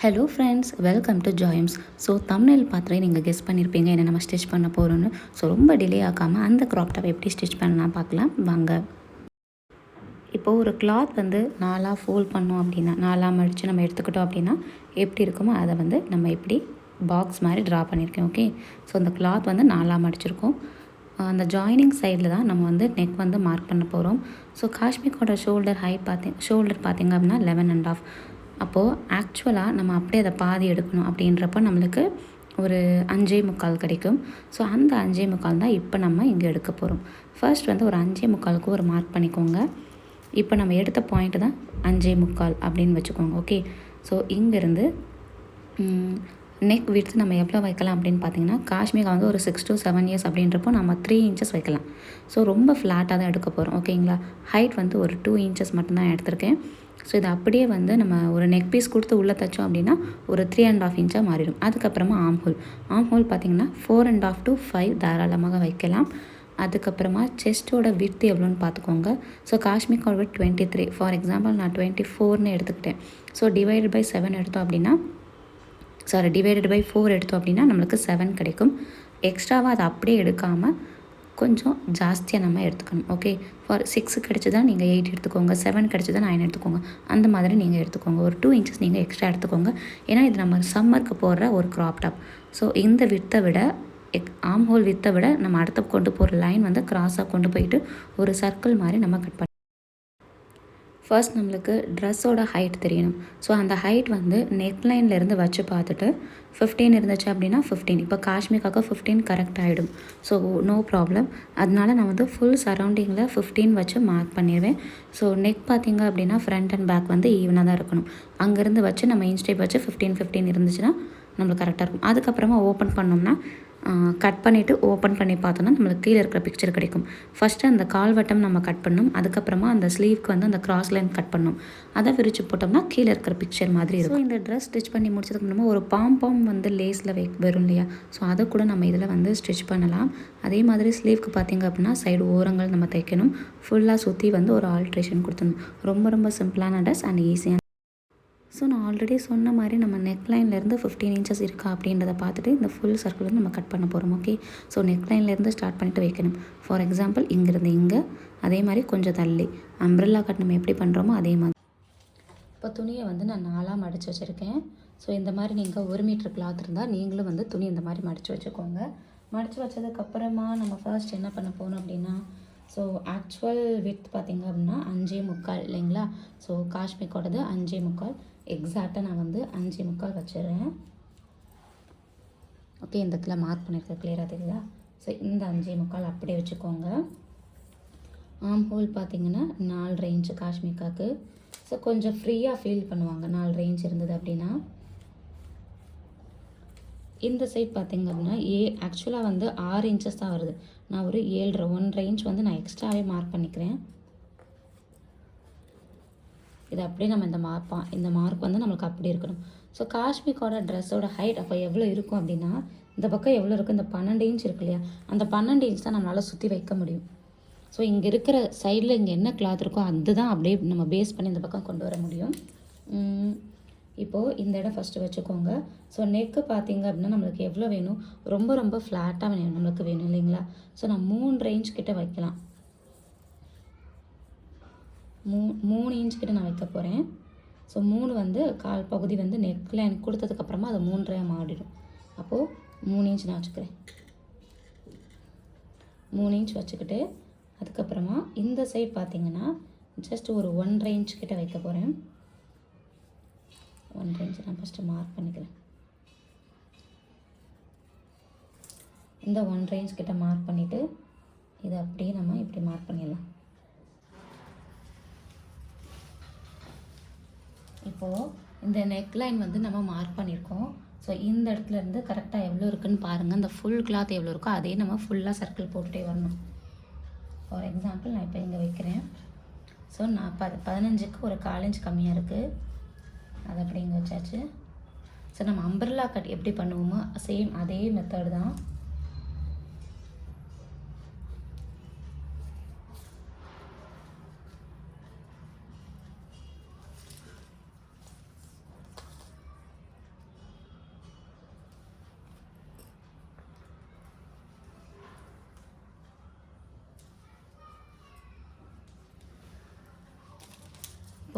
Hello friends welcome to ஜாயம்ஸ் so தமிழில் பார்த்துட்டு நீங்கள் கெஸ் பண்ணியிருப்பீங்க என்ன நம்ம ஸ்டிச் பண்ண போகிறோன்னு ஸோ ரொம்ப டிலே ஆக்காமல் அந்த க்ராப் டாப் எப்படி ஸ்டிச் பண்ணலாம் பார்க்கலாம். வாங்க. இப்போது ஒரு கிளாத் வந்து நாலாக ஃபோல்ட் பண்ணோம் அப்படின்னா நாலாக மடித்து நம்ம எடுத்துக்கிட்டோம் அப்படின்னா எப்படி இருக்குமோ அதை வந்து நம்ம எப்படி பாக்ஸ் மாதிரி ட்ரா பண்ணியிருக்கேன் ஓகே ஸோ அந்த கிளாத் வந்து நாலாக மடிச்சிருக்கோம். அந்த ஜாயினிங் சைடில் தான் நம்ம வந்து நெக் வந்து மார்க் பண்ண போகிறோம் ஸோ காஷ்மீரோட ஷோல்டர் ஹைட் பார்த்தீங்க ஷோல்டர் பார்த்திங்க அப்படின்னா லெவன் அண்ட் ஆஃப் அப்போது ஆக்சுவலாக நம்ம அப்படியே அதை பாதி எடுக்கணும் அப்படின்றப்ப நம்மளுக்கு ஒரு அஞ்சே முக்கால் கிடைக்கும். ஸோ அந்த அஞ்சே முக்கால் தான் இப்போ நம்ம இங்கே எடுக்க போகிறோம் ஃபர்ஸ்ட் வந்து ஒரு அஞ்சே முக்காலுக்கு ஒரு மார்க் பண்ணிக்கோங்க. இப்போ நம்ம எடுத்த பாயிண்ட்டு தான் அஞ்சே முக்கால் அப்படின்னு வச்சுக்கோங்க ஓகே ஸோ இங்கேருந்து நெக் விட்த்து நம்ம எவ்வளோ வைக்கலாம் அப்படின்னு பார்த்தீங்கன்னா காஷ்மீர் வந்து ஒரு சிக்ஸ் டு செவன் இயர்ஸ் அப்படின்றப்போ நம்ம த்ரீ இன்ச்சஸ் வைக்கலாம். ஸோ ரொம்ப ஃப்ளாட்டாக தான் எடுக்க போகிறோம் ஓகேங்களா ஹைட் வந்து ஒரு டூ இன்ச்சஸ் மட்டும்தான் எடுத்திருக்கேன். ஸோ இது அப்படியே வந்து நம்ம ஒரு நெக் பீஸ் கொடுத்து உள்ளே தைச்சோம் அப்படின்னா ஒரு த்ரீ அண்ட் ஆஃப் இன்ச்சாக மாறிடும். அதுக்கப்புறமா ஆம் ஹோல் ஆம் ஹோல் பார்த்திங்கன்னா four and half to five தாராளமாக வைக்கலாம். அதுக்கப்புறமா செஸ்ட்டோட வித்து எவ்வளோன்னு பார்த்துக்கோங்க. So Kashmir width twenty three for example நான் டுவெண்ட்டி ஃபோர்னு எடுத்துக்கிட்டேன். ஸோ டிவைடட் பை செவன் எடுத்தோம் அப்படின்னா சாரி டிவைடட் பை ஃபோர் எடுத்தோம் அப்படின்னா நம்மளுக்கு செவன் கிடைக்கும். எக்ஸ்ட்ராவாக அதை அப்படியே எடுக்காமல் கொஞ்சம் ஜாஸ்தியாக நம்ம எடுத்துக்கணும். ஓகே ஃபார் சிக்ஸ் கிடச்சதா நீங்கள் எயிட் எடுத்துக்கோங்க. செவன் கிடச்சிதான் நைன் எடுத்துக்கோங்க. அந்த மாதிரி நீங்கள் எடுத்துக்கோங்க. ஒரு டூ இன்ச்சஸ் நீங்கள் எக்ஸ்ட்ரா எடுத்துக்கோங்க. ஏன்னா இது நம்ம சம்மருக்கு போடுற ஒரு க்ராப் டாப் ஸோ இந்த வித்தை விட எக் ஆம் ஹோல் வித்தை விட நம்ம அடுத்த கொண்டு போகிற லைன் வந்து க்ராஸாக கொண்டு போயிட்டு ஒரு சர்க்கிள் மாதிரி நம்ம கட் பண்ணி ஃபர்ஸ்ட் நம்மளுக்கு ட்ரெஸ்ஸோட ஹைட் தெரியணும். ஸோ அந்த ஹைட் வந்து நெக்லைன்லேருந்து வச்சு பார்த்துட்டு ஃபிஃப்டீன் இருந்துச்சு அப்படின்னா ஃபிஃப்டீன் இப்போ காஷ்மீர்க்காக ஃபிஃப்டீன் கரெக்ட் ஆகிடும் ஸோ நோ ப்ராப்ளம் அதனால நான் வந்து ஃபுல் சரௌண்டிங்கில் ஃபிஃப்டீன் வச்சு மார்க் பண்ணிடுவேன். ஸோ நெக் பார்த்திங்க அப்படின்னா ஃப்ரண்ட் அண்ட் பேக் வந்து ஈவனாக தான் இருக்கணும். அங்கேருந்து வச்சு நம்ம இன்ஸ்டேப் வச்சு ஃபிஃப்டீன் ஃபிஃப்டீன் இருந்துச்சுன்னா நம்மளுக்கு கரெக்டாக இருக்கும். அதுக்கப்புறமா ஓப்பன் பண்ணோம்னா கட் பண்ணிவிட்டு ஓப்பன் பண்ணி பார்த்தோன்னா நம்மளுக்கு கீழே இருக்கிற பிக்சர் கிடைக்கும். ஃபஸ்ட்டு அந்த கால் வட்டம் நம்ம கட் பண்ணணும் அதுக்கப்புறமா அந்த ஸ்லீவ்க்கு வந்து அந்த கிராஸ் லைன் கட் பண்ணணும் அதை விரிச்சு போட்டோம்னா கீழே இருக்கிற பிக்சர் மாதிரி இருக்கும். இந்த ட்ரெஸ் ஸ்டிச் பண்ணி முடிச்சதுக்கு முன்னே ஒரு பாம் பாம் வந்து லேஸில் வை வரும் இல்லையா? ஸோ அதை கூட நம்ம இதில் வந்து ஸ்டிச் பண்ணலாம். அதே மாதிரி ஸ்லீவ்க்கு பார்த்திங்க அப்படின்னா சைடு ஓரங்கள் நம்ம தைக்கணும். ஃபுல்லாக சுற்றி வந்து ஒரு ஆல்ட்ரேஷன் கொடுத்துடணும். ரொம்ப ரொம்ப சிம்பிளான ட்ரெஸ் அண்ட் ஈஸியான ஸோ நான் ஆல்ரெடி சொன்ன மாதிரி நம்ம நெக் லைன்லேருந்து ஃபிஃப்டீன் இன்ச்சஸ் இருக்கா அப்படின்றத பார்த்துட்டு இந்த ஃபுல் சர்க்கிள் வந்து நம்ம கட் பண்ண போகிறோம் ஓகே ஸோ நெக் லைன்லேருந்து ஸ்டார்ட் பண்ணிட்டு வைக்கணும். ஃபார் எக்ஸாம்பிள் இங்கேருந்து இங்கே அதே மாதிரி கொஞ்சம் தள்ளி. அம்ப்ரெல்லா கட் நம்ம எப்படி பண்ணுறோமோ அதே மாதிரி. இப்போ துணியை வந்து நான் நாலாக மடித்து வச்சுருக்கேன். ஸோ இந்த மாதிரி நீங்கள் ஒரு மீட்ரு கிளாத் இருந்தால் நீங்களும் வந்து துணி இந்த மாதிரி மடித்து வச்சுக்கோங்க. மடித்து வச்சதுக்கப்புறமா நம்ம ஃபர்ஸ்ட் என்ன பண்ண போகணும் அப்படின்னா ஸோ ஆக்சுவல் வித் பார்த்திங்க அப்படின்னா அஞ்சே முக்கால் இல்லைங்களா? ஸோ காஷ்மீக்கோடது அஞ்சே முக்கால். எக்ஸாக்டாக நான் வந்து அஞ்சு முக்கால் வச்சிடுறேன். ஓகே இந்த இடத்துல மார்க் பண்ணியிருக்கேன் கிளியராக தெரியுதா? ஸோ இந்த அஞ்சே முக்கால் அப்படியே வச்சுக்கோங்க. ஆம் ஹோல் பார்த்தீங்கன்னா நாலு ரேஞ்சு காஷ்மீர்காக்கு. ஸோ கொஞ்சம் ஃப்ரீயாக ஃபீல் பண்ணுவாங்க நாலு ரேஞ்ச் இருந்தது அப்படின்னா. இந்த சைட் பார்த்திங்க அப்படின்னா ஏ ஆக்சுவலாக வந்து ஆறு இன்ச்சஸ் தான் வருது. நான் ஒரு ஏழு ஒன் ரேஞ்ச் வந்து நான் எக்ஸ்ட்ராவே மார்க் பண்ணிக்கிறேன். இது அப்படியே நம்ம இந்த மார்ப்பா இந்த மார்க் வந்து நம்மளுக்கு அப்படி இருக்கணும். ஸோ காஷ்மீக்கோட ட்ரெஸ்ஸோட ஹைட் அப்போ எவ்வளோ இருக்கும் அப்படின்னா இந்த பக்கம் எவ்வளோ இருக்கும்? இந்த பன்னெண்டு இன்ச் இருக்கு இல்லையா? அந்த பன்னெண்டு இன்ச் தான் நம்மளால் சுற்றி வைக்க முடியும். ஸோ இங்கே இருக்கிற சைடில் இங்கே என்ன கிளாத் இருக்கோ அதுதான் அப்படியே நம்ம பேஸ் பண்ணி இந்த பக்கம் கொண்டு வர முடியும். இப்போது இந்த இடம் ஃபஸ்ட்டு வச்சுக்கோங்க. ஸோ நெக்கு பார்த்தீங்க அப்படின்னா நம்மளுக்கு எவ்வளோ வேணும்? ரொம்ப ரொம்ப ஃப்ளாட்டாக வேணும் நம்மளுக்கு வேணும் இல்லைங்களா? ஸோ நான் மூணு ரேஞ்ச் கிட்டே வைக்கலாம். மூ மூணு இன்ச் கிட்ட நான் வைக்க போகிறேன் ஸோ மூணு வந்து கால் பகுதி வந்து நெக்கில் எனக்கு கொடுத்ததுக்கப்புறமா அது மூன்றரை மாறிடும். அப்போது மூணு இன்ச் நான் வச்சுக்கிறேன். மூணு இன்ச் வச்சுக்கிட்டு அதுக்கப்புறமா இந்த சைட் பார்த்திங்கன்னா ஜஸ்ட் ஒரு ஒன்றரை இன்ச் கிட்ட வைக்க போகிறேன் ஒன்றரை இன்ச் நான் ஃபஸ்ட்டு மார்க் பண்ணிக்கிறேன். இந்த ஒன்றரை இன்ச் கிட்ட மார்க் பண்ணிவிட்டு இதை அப்படியே நம்ம இப்படி மார்க் பண்ணிடலாம். இப்போது இந்த நெக்லைன் வந்து நம்ம மார்க் பண்ணியிருக்கோம். ஸோ இந்த இடத்துல இருந்து கரெக்டாக எவ்வளோ இருக்குன்னு பாருங்கள் அந்த ஃபுல் கிளாத் எவ்வளோ இருக்கோ அதே நம்ம ஃபுல்லாக சர்க்கிள் போட்டுகிட்டே வரணும். ஃபார் எக்ஸாம்பிள் நான் இப்போ இங்கே வைக்கிறேன். ஸோ நான் ப பதினஞ்சுக்கு ஒரு காலேஜ் கம்மியாக இருக்குது அது அப்படி இங்கே வச்சாச்சு. ஸோ நம்ம அம்பர்லா கட் எப்படி பண்ணுவோமோ சேம் அதே மெத்தட் தான்.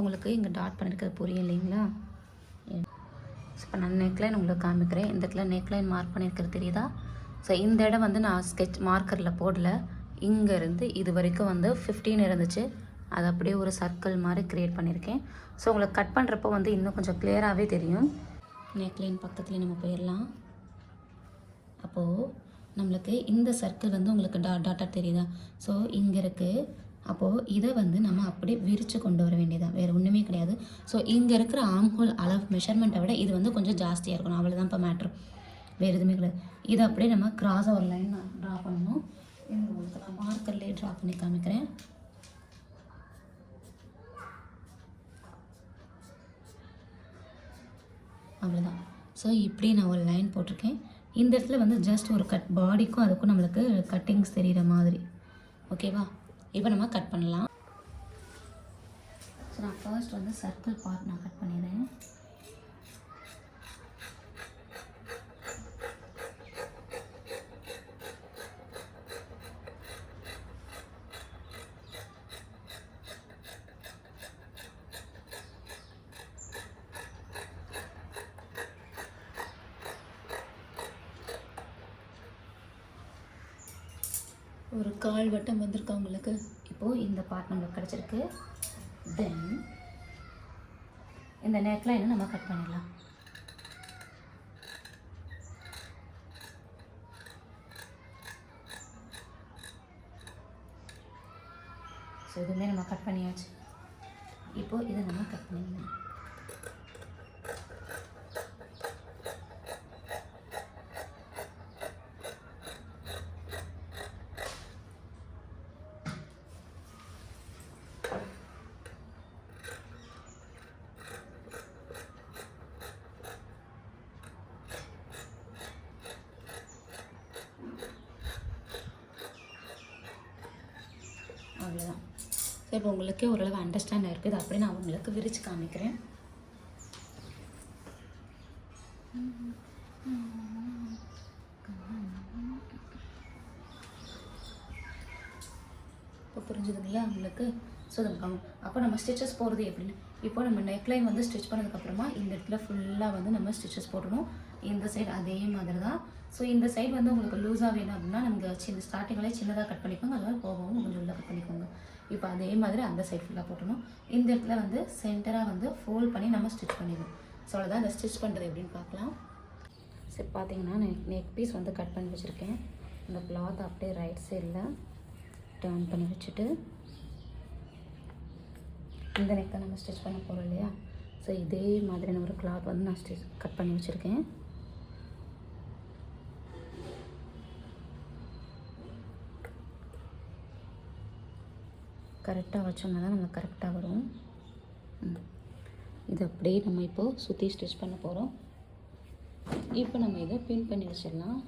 உங்களுக்கு இங்கே டாட் பண்ணியிருக்கிறது புரியும் இல்லைங்களா? இப்போ நான் நெக்லைன் உங்களுக்கு காமிக்கிறேன். இந்த இடத்துல நெக்லைன் மார்க் பண்ணியிருக்கிறது தெரியுதா? ஸோ இந்த இடம் வந்து நான் ஸ்கெட்ச் மார்க்கரில் போடல. இங்கேருந்து இது வரைக்கும் வந்து 15 இருந்துச்சு. அது அப்படியே ஒரு சர்க்கிள் மாதிரி க்ரியேட் பண்ணியிருக்கேன் ஸோ உங்களுக்கு கட் பண்ணுறப்போ வந்து இன்னும் கொஞ்சம் கிளியராகவே தெரியும். நெக்லைன் பக்கத்துலேயே நம்ம போயிடலாம் அப்போது நம்மளுக்கு இந்த சர்க்கிள் வந்து உங்களுக்கு டா டாட்டாக தெரியுதா? ஸோ இங்கே இருக்குது அப்போது இதை வந்து நம்ம அப்படியே விரித்து கொண்டு வர வேண்டியதான் வேறு ஒன்றுமே கிடையாது. ஸோ இங்கே இருக்கிற ஆம்ஹோல் அளவு மெஷர்மெண்ட்டை விட இது வந்து கொஞ்சம் ஜாஸ்தியாக இருக்கணும். அவ்வளோதான் இப்போ மேட்ரு வேறு எதுவுமே கிடையாது. இதை அப்படியே நம்ம கிராஸாக ஒரு லைன் ட்ரா பண்ணணும். இந்த உங்களுக்கு நான் மார்க்கர்லேயே ட்ரா பண்ணி காமிக்கிறேன். அவ்வளோதான் ஸோ இப்படி நான் ஒரு லைன் போட்டிருக்கேன். இந்த இடத்துல வந்து ஜஸ்ட் ஒரு கட் பாடிக்கும் அதுக்கும் நம்மளுக்கு கட்டிங்ஸ் தெரிகிற மாதிரி. ஓகேவா இப்போ நம்ம கட் பண்ணலாம். ஸோ நான் ஃபர்ஸ்ட் வந்து சர்க்கிள் பார்ட் நான் கட் பண்ணிடுறேன். ஒரு கால் வட்டம் வந்திருக்கா உங்களுக்கு? இப்போது இந்த பார்ட் நம்மளுக்கு கிடச்சிருக்கு. தென் இந்த நெக்லைனை நம்ம கட் பண்ணிடலாம். ஸோ இதுவுமே நம்ம கட் பண்ணியாச்சு. இப்போது இதை நம்ம கட் பண்ணிடலாம் அவ்வளோதான் ஸோ இப்போ உங்களுக்கே ஓரளவு அண்டர்ஸ்டாண்ட் இருக்குது அப்படி நான் உங்களுக்கு விரித்து காமிக்கிறேன். இப்போ புரிஞ்சுதுங்களா உங்களுக்கு? ஸோ அப்போ நம்ம ஸ்டிச்சஸ் போடுறது எப்படின்னு? இப்போ நம்ம நெக்லைன் வந்து ஸ்டிச் பண்ணதுக்கப்புறமா இந்த இடத்துல ஃபுல்லாக வந்து நம்ம ஸ்டிச்சஸ் போடணும். இந்த சைடு அதே மாதிரி தான். ஸோ இந்த சைடு வந்து உங்களுக்கு லூஸாக வேணும் அப்படின்னா நமக்கு சின்ன ஸ்டார்டிங்லேயே சின்னதாக கட் பண்ணிக்கோங்க. அதனால் போகவும் கொஞ்சம் உள்ள கட் பண்ணிக்கோங்க. இப்போ அதே மாதிரி அந்த சைட் ஃபுல்லாக போட்டணும் இந்த இடத்துல வந்து சென்டராக வந்து ஃபோல்ட் பண்ணி நம்ம ஸ்டிச் பண்ணிடணும். ஸோ அவ்வளோதான் அந்த ஸ்டிச் பண்ணுறது எப்படின்னு பார்க்கலாம். சரி பார்த்தீங்கன்னா நெக் நெக் பீஸ் வந்து கட் பண்ணி வச்சுருக்கேன். இந்த கிளாத் அப்படியே ரைட் சைடில் டேர்ன் பண்ணி வச்சுட்டு இந்த நெக்கை நம்ம ஸ்டிச் பண்ண போகிறோம் இல்லையா? ஸோ இதே மாதிரியான ஒரு கிளாத் வந்து நான் ஸ்டிச் கட் பண்ணி வச்சுருக்கேன். கரெக்டாக வச்சோம்னா தான் நம்மளுக்கு கரெக்டாக வரும். இது அப்படியே நம்ம இப்போது சுற்றி ஸ்டிச் பண்ண போகிறோம் இப்போ நம்ம இதை பின் பண்ணி வச்சிடலாம்.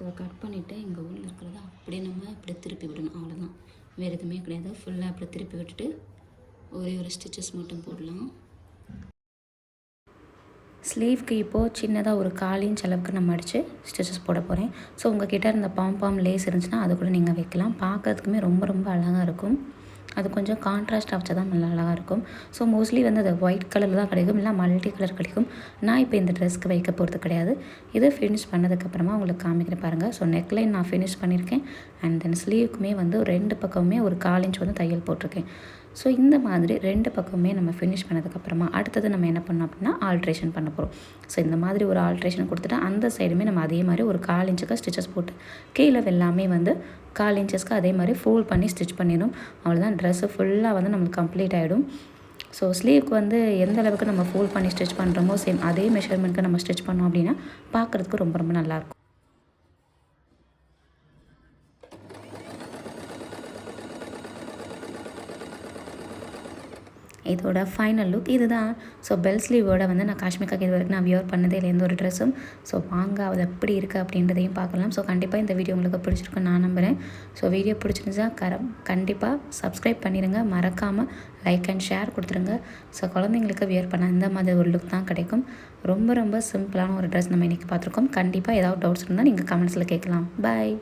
ஸோ அதை கட் பண்ணிவிட்டு இங்கே உள்ள இருக்கிறத அப்படியே நம்ம இப்படி திருப்பி விடணும். அவ்வளோதான் வேறு எதுவுமே கிடையாது. ஃபுல்லாக அப்படி திருப்பி விட்டுட்டு ஒரே ஒரு ஸ்டிச்சஸ் மட்டும் போடலாம். ஸ்லீவ்க்கு இப்போது சின்னதாக ஒரு கால் செலவுக்கு அளவுக்கு நம்ம அடித்து ஸ்டிச்சஸ் போட போகிறேன் ஸோ உங்கள் கிட்டே இருந்த பாம் பாம் லேஸ் இருந்துச்சுன்னா அது கூட நீங்கள் வைக்கலாம். பார்க்கறதுக்குமே ரொம்ப ரொம்ப அழகாக இருக்கும். அது கொஞ்சம் கான்ட்ராஸ்ட் வச்சா தான் நல்லா அழகாக இருக்கும் ஸோ மோஸ்ட்லி வந்து அது ஒயிட் கலரில் தான் கிடைக்கும். இல்லை மல்டி கலர் கிடைக்கும். நான் இப்போ இந்த ட்ரெஸ்க்கு வைக்க போகிறது கிடையாது. இதை ஃபினிஷ் பண்ணதுக்கப்புறமா உங்களுக்கு காமிக்கிறேன் பாருங்கள் ஸோ நெக்லைன் நான் ஃபினிஷ் பண்ணியிருக்கேன். அண்ட் தென் ஸ்லீவுக்குமே வந்து ரெண்டு பக்கமுமே ஒரு கால் இன்ச் வந்து தையல் போட்டிருக்கேன். ஸோ இந்த மாதிரி ரெண்டு பக்கமுமே நம்ம ஃபினிஷ் பண்ணதுக்கப்புறமா அடுத்தது நம்ம என்ன பண்ணோம் அப்படின்னா ஆல்ட்ரேஷன் பண்ண போகிறோம் ஸோ இந்த மாதிரி ஒரு ஆல்ட்ரேஷன் கொடுத்துட்டு அந்த சைடுமே நம்ம அதே மாதிரி ஒரு கால் இன்ச்சுக்கு ஸ்டிச்சஸ் போட்டு கீழே எல்லாமே வந்து கால் இன்ச்சஸ்க்கு அதே மாதிரி ஃபோல்ட் பண்ணி ஸ்டிச் பண்ணிடும் அவ்வளோதான் ட்ரெஸ்ஸு ஃபுல்லாக வந்து நம்மளுக்கு கம்ப்ளீட் ஆகிடும் ஸோ ஸ்லீவ்க்கு வந்து எந்த அளவுக்கு நம்ம ஃபோல்ட் பண்ணி ஸ்டிச் பண்ணுறோமோ சேம் அதே மெஷர்மெண்ட்க்கு நம்ம ஸ்டிச் பண்ணோம் அப்படின்னா பார்க்குறதுக்கு ரொம்ப ரொம்ப நல்லாயிருக்கும் இதோட ஃபைனல் லுக் இது தான் ஸோ பெல் ஸ்லீவோட வந்து நான் காஷ்மீர்காக்கு இது வரைக்கும் நான் வியர் பண்ணதே இல்லை எந்த ஒரு ட்ரெஸ்ஸும் ஸோ வாங்க அது எப்படி இருக்குது அப்படின்றதையும் பார்க்கலாம். ஸோ கண்டிப்பாக இந்த வீடியோ உங்களுக்கு பிடிச்சிருக்குன்னு நான் நம்புகிறேன் ஸோ வீடியோ பிடிச்சிருந்துச்சா கர கண்டிப்பாக சப்ஸ்கிரைப் பண்ணிடுங்க மறக்காமல் லைக் அண்ட் ஷேர் கொடுத்துருங்க. ஸோ குழந்தைங்களுக்கு வியர் பண்ண இந்த மாதிரி ஒரு லுக் தான் கிடைக்கும். ரொம்ப ரொம்ப சிம்பிளான ஒரு ட்ரெஸ் நம்ம இன்றைக்கி பார்த்துருக்கோம். கண்டிப்பாக ஏதாவது டவுட்ஸ் இருந்தால் நீங்கள் கமெண்ட்ஸில் கேட்கலாம். பாய்